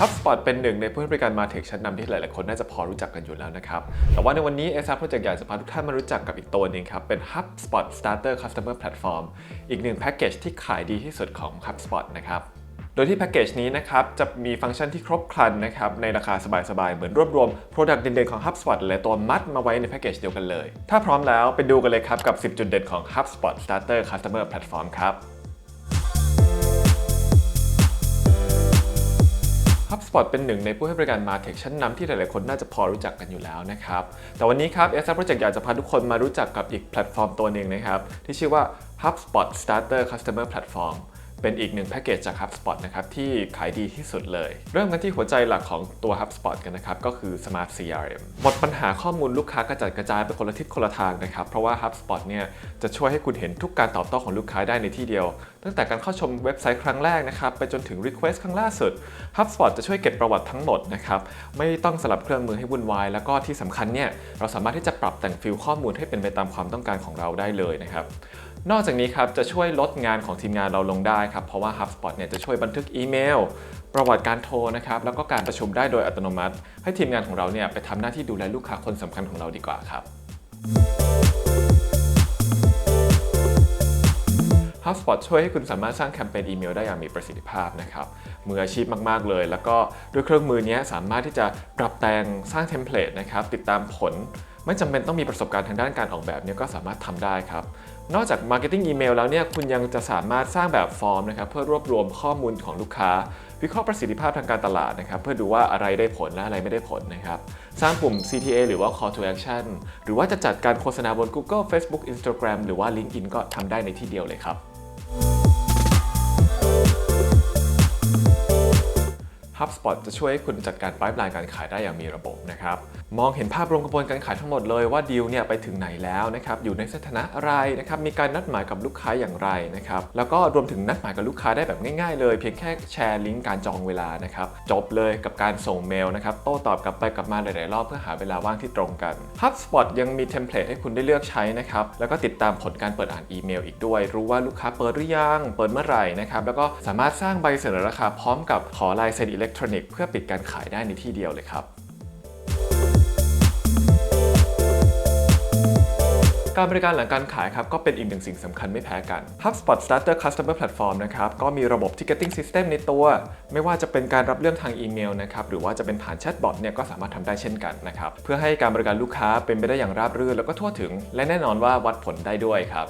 HubSpot เป็นหนึ่งในผู้ให้บริการมาเทคชั้นนำที่หลาย ๆ คนน่าจะพอรู้จักกันอยู่แล้วนะครับ แต่ว่าในวันนี้ s อ Project อยากจะพาทุกท่านมารู้จักกับอีกตัวหนึงครับ เป็น HubSpot Starter Customer Platform อีกหนึ่งแพ็กเกจที่ขายดีที่สุดของ HubSpot นะครับโดยที่แพ็กเกจนี้นะครับจะมีฟังก์ชันที่ครบครันนะครับในราคาสบาย ๆ เหมือนรวบรวม Product เด่น ๆ ของ HubSpot หลายตัวมัดมาไว้ในแพ็กเกจเดียวกันเลย ถ้าพร้อมแล้วไปดูกันเลยครับกับ 10 จุดเด่นของ HubSpot Starter Customer Platform ครับ HubSpot เป็นหนึ่งในผู้ให้บริการมาเทคชั้นนำที่หลาย ๆ คนน่าจะพอรู้จักกันอยู่แล้วนะครับ แต่วันนี้ครับ s อ Project อยากจะพาทุกคนมารู้จักกับอีกแพลตฟอร์มตัวหนึ่งนะครับ ที่ชื่อว่า HubSpot Starter Customer Platform เป็นอีกหนึ่งแพ็กเกจจาก HubSpot นะครับที่ขายดีที่สุดเลย เริ่มกันที่หัวใจหลักของตัว HubSpot กันนะครับ ก็คือ Smart CRM หมดปัญหาข้อมูลลูกค้ากระจัดกระจายไปคนละทิศคนละทางนะครับ เพราะว่า HubSpot เนี่ยจะช่วยให้คุณเห็นทุกการตอบโต้ของลูกค้าได้ในที่เดียว ตั้งแต่การเข้าชมเว็บไซต์ครั้งแรกนะครับ ไปจนถึง Request ครั้งล่าสุด HubSpot จะช่วยเก็บประวัติทั้งหมดนะครับไม่ต้องสลับเครื่องมือให้วุ่นวายแล้วก็ที่สำคัญเนี่ยเราสามารถที่จะปรับแต่งฟิลข้อมูลให้เป็นไปตามความต้องการของเราได้เลยนะครับ นอกจากนี้ครับจะช่วยลดงานของทีมงานเราลงได้ครับเพราะว่า HubSpot เนี่ยจะช่วยบันทึกอีเมล ประวัติการโทรนะครับแล้วก็การประชุมได้โดยอัตโนมัติ ให้ทีมงานของเราเนี่ยไปทำหน้าที่ดูแลลูกค้าคนสำคัญของเราดีกว่าครับ HubSpot ช่วยให้คุณสามารถสร้างแคมเปญอีเมลได้อย่างมีประสิทธิภาพนะครับมืออาชีพมาก ๆ เลย แล้วก็ด้วยเครื่องมือนี้สามารถที่จะปรับแต่งสร้างเทมเพลตนะครับติดตามผล ไม่จำเป็นต้องมีประสบการณ์ทางด้านการออกแบบเนี่ยก็สามารถทำได้ครับ นอกจาก Marketing Email แล้วเนี่ยคุณยังจะสามารถสร้างแบบฟอร์มนะครับเพื่อรวบรวมข้อมูลของลูกค้า วิเคราะห์ประสิทธิภาพทางการตลาดนะครับเพื่อดูว่าอะไรได้ผลและอะไรไม่ได้ผลนะครับสร้างปุ่ม CTA หรือว่า Call to Action หรือว่าจะจัดการโฆษณาบน Google Facebook Instagram หรือว่า LinkedIn ก็ทำได้ในที่เดียวเลยครับ HubSpot จะช่วยให้คุณจัดการ pipeline การขายได้อย่างมีระบบนะครับ มองเห็นภาพรวมกระบวนการขายทั้งหมดเลยว่าดีลเนี่ยไปถึงไหนแล้วนะครับอยู่ในสถานะอะไรนะครับมีการนัดหมายกับลูกค้าอย่างไรนะครับแล้วก็รวมถึงนัดหมายกับลูกค้าได้แบบง่ายๆเลยเพียงแค่แชร์ลิงก์การจองเวลานะครับจบเลยกับการส่งเมลนะครับโต้ตอบกลับไปกลับมาหลายๆรอบเพื่อหาเวลาว่างที่ตรงกัน HubSpot ยังมีเทมเพลตให้คุณได้เลือกใช้นะครับแล้วก็ติดตามผลการเปิดอ่านอีเมลอีกด้วย รู้ว่าลูกค้าเปิดหรือยังเปิดเมื่อไหร่นะครับแล้วก็สามารถสร้างใบเสนอราคาพร้อมกับขอลายเซ็นอิเล็กทรอนิกส์เพื่อปิดการขายได้ในที่เดียวเลยครับ การบริการหลังการขายครับก็เป็นอีกหนึ่งสิ่งสำคัญไม่แพ้กัน HubSpot Starter Customer Platform นะครับก็มีระบบ Ticketing System ในตัว ไม่ว่าจะเป็นการรับเรื่องทางอีเมลนะครับหรือว่าจะเป็นผ่านแชทบอทเนี่ยก็สามารถทำได้เช่นกันนะครับเพื่อให้การบริการลูกค้าเป็นไปได้อย่างราบรื่นแล้วก็ทั่วถึง และแน่นอนว่าวัดผลได้ด้วยครับ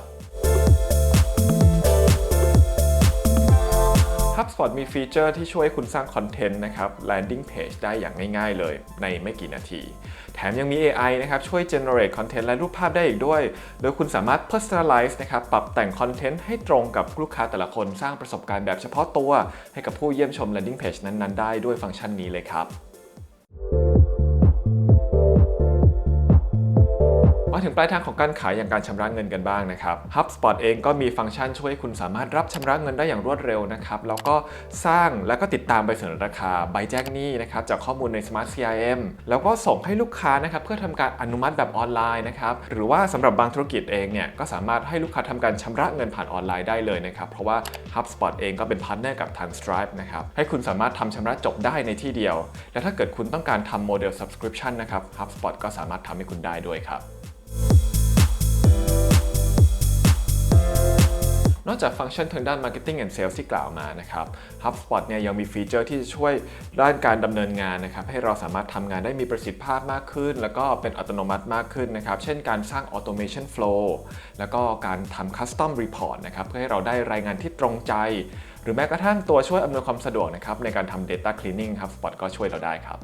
HubSpot มีฟีเจอร์ที่ช่วยคุณสร้างคอนเทนต์นะครับ landing page ได้อย่างง่ายๆเลยในไม่กี่นาที แถมยังมี AI นะครับ ช่วย generate content และรูปภาพได้อีกด้วย โดยคุณสามารถ personalize นะครับ ปรับแต่งคอนเทนต์ให้ตรงกับลูกค้าแต่ละคนสร้างประสบการณ์แบบเฉพาะตัว ให้กับผู้เยี่ยมชม landing page นั้นๆ ได้ด้วยฟังก์ชันนี้เลยครับ มาถึงปลายทางของการขายอย่างการชำระเงินกันบ้างนะครับ HubSpot เองก็มีฟังก์ชันช่วยให้คุณสามารถรับชำระเงินได้อย่างรวดเร็วนะครับ แล้วก็สร้างและก็ติดตามใบเสนอราคาใบแจ้งหนี้นะครับจากข้อมูลใน Smart CRM แล้วก็ส่งให้ลูกค้านะครับเพื่อทำการอนุมัติแบบออนไลน์นะครับหรือว่าสำหรับบางธุรกิจเองเนี่ยก็สามารถให้ลูกค้าทำการชำระเงินผ่านออนไลน์ได้เลยนะครับเพราะว่า HubSpot เองก็เป็นพาร์ทเนอร์กับทาง Stripe นะครับให้คุณสามารถทำชำระจบได้ในที่เดียว และถ้าเกิดคุณต้องการทำโมเดล subscription นะครับ HubSpot ก็สามารถทำให้คุณได้ด้วยครับ นอกจากฟังก์ชันทางด้าน Marketing and Sales ที่กล่าวมานะครับ HubSpot เนี่ยยังมีฟีเจอร์ที่จะช่วยด้านการดำเนินงานนะครับให้เราสามารถทำงานได้มีประสิทธิภาพมากขึ้น แล้วก็เป็นอัตโนมัติมากขึ้นนะครับ เช่นการสร้าง Automation Flow แล้วก็การทำ Custom Report นะครับเพื่อให้เราได้รายงานที่ตรงใจ หรือแม้กระทั่งตัวช่วยอำนวยความสะดวกนะครับในการทำ Data Cleaning HubSpot ก็ช่วยเราได้ครับ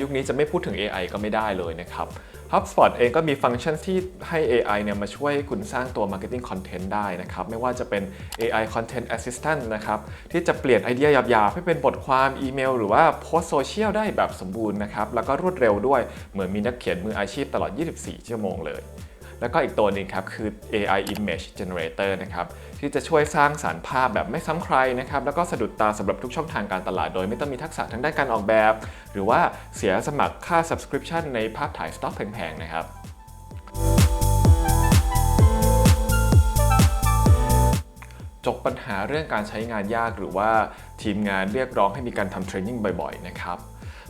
ยุคนี้จะไม่พูดถึง AI ก็ไม่ได้เลยนะครับ HubSpot เองก็มีฟังก์ชันที่ให้ AI เนี่ยมาช่วยคุณสร้างตัว Marketing Content ได้นะครับ ไม่ว่าจะเป็น AI Content Assistant นะครับ ที่จะเปลี่ยนไอเดียหยาบๆ ให้เป็นบทความอีเมล หรือว่าโพสโซเชียลได้แบบสมบูรณ์นะครับ แล้วก็รวดเร็วด้วยเหมือนมีนักเขียนมืออาชีพตลอด 24 ชั่วโมงเลย แล้วก็อีกตัวหนึ่งครับคือ AI Image Generator นะครับที่จะช่วยสร้างสารรค์ภาพแบบไม่ซ้ำใครนะครับแล้วก็สะดุดตาสำหรับทุกช่องทางการตลาดโดยไม่ต้องมีทักษะทางด้านการออกแบบ หรือว่าเสียสมัครค่า subscription ในภาพถ่ายสต็อกแพงๆนะครับปัญหาเรื่องการใช้งานยากหรือว่าทีมงานเรียกร้องให้มีการทำเทรนนิ่งบ่อยๆนะครับ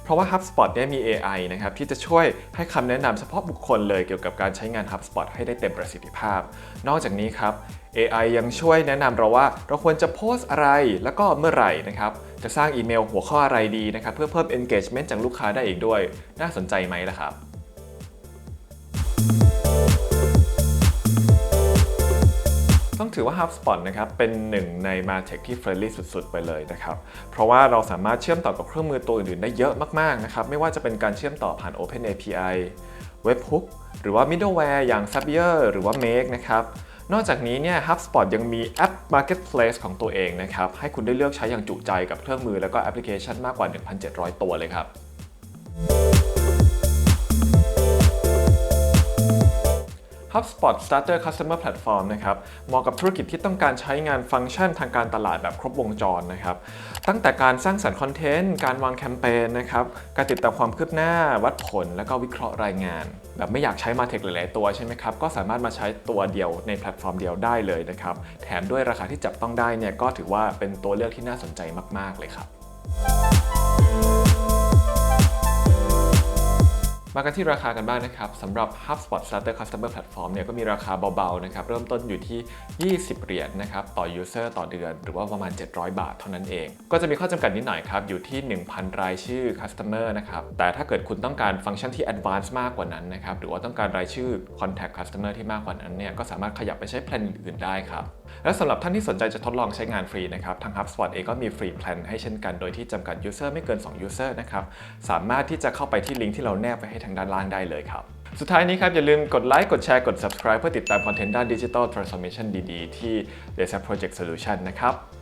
เพราะว่า HubSpot เนี่ยมี AI นะครับที่จะช่วยให้คำแนะนำเฉพาะบุคคลเลยเกี่ยวกับการใช้งาน HubSpot ให้ได้เต็มประสิทธิภาพ นอกจากนี้ครับ AI ยังช่วยแนะนำเราว่าเราควรจะโพสต์อะไรแล้วก็เมื่อไหร่นะครับ จะสร้างอีเมลหัวข้ออะไรดีนะครับ เพื่อเพิ่ม engagement จากลูกค้าได้อีกด้วย น่าสนใจไหมล่ะครับ ต้องถือว่า HubSpot นะครับเป็นหนึ่งใน Martech ที่ friendly สุดๆ ไปเลยนะครับเพราะว่าเราสามารถเชื่อมต่อกับเครื่องมือตัวอื่นๆ ได้เยอะมากๆนะครับไม่ว่าจะเป็นการเชื่อมต่อผ่าน Open API Webhook หรือว่า middleware อย่าง Zapier หรือว่า Make นะครับนอกจากนี้เนี่ย HubSpot ยังมีแอป Marketplace ของตัวเองนะครับให้คุณได้เลือกใช้อย่างจุใจกับเครื่องมือแล้วก็แอปพลิเคชันมากกว่า 1,700 ตัวเลยครับ HubSpot Starter Customer Platform นะครับเหมาะกับธุรกิจที่ต้องการใช้งานฟังก์ชันทางการตลาดแบบครบวงจรนะครับตั้งแต่การสร้างสรรค์คอนเทนต์ การวางแคมเปญนะครับการติดตามความคืบหน้าวัดผล แล้วก็วิเคราะห์รายงาน แบบไม่อยากใช้มาเทคหลาย ๆ ตัวใช่ไหมครับก็สามารถมาใช้ตัวเดียวในแพลตฟอร์มเดียวได้เลยนะครับแถมด้วยราคาที่จับต้องได้เนี่ยก็ถือว่าเป็นตัวเลือกที่น่าสนใจมาก ๆ เลยครับ มากันที่ราคากันบ้างนะครับสำหรับ HubSpot Starter Customer Platform เนี่ยก็มีราคาเบาๆนะครับเริ่มต้นอยู่ที่ 20 เหรียญนะครับต่อ user ต่อเดือน หรือว่าประมาณ 700 บาทเท่านั้นเอง ก็จะมีข้อจำกัดนิดหน่อยครับ อยู่ที่ 1,000 รายชื่อ customer นะครับแต่ถ้าเกิดคุณต้องการฟังก์ชันที่ advanced มากกว่านั้นนะครับหรือว่าต้องการรายชื่อ contact customer ที่มากกว่านั้นเนี่ยก็สามารถขยับไปใช้แพลนอื่นได้ครับ และสำหรับท่านที่สนใจจะทดลองใช้งานฟรีนะครับทาง HubSpot เองก็มีฟรีแพลนให้เช่นกันโดยที่จำกัด user ไม่เกิน 2 user นะครับสามารถที่จะเข้าไปที่ลิงก์ที่เราแนบไว้ให้ทางด้านล่างได้เลยครับสุดท้ายนี้ครับ อย่าลืมกดไลค์กดแชร์กด subscribe เพื่อติดตามคอนเทนต์ด้านดิจิทัลทรานส์มิชันดี ๆ ที่ d e s a Project Solution นะครับ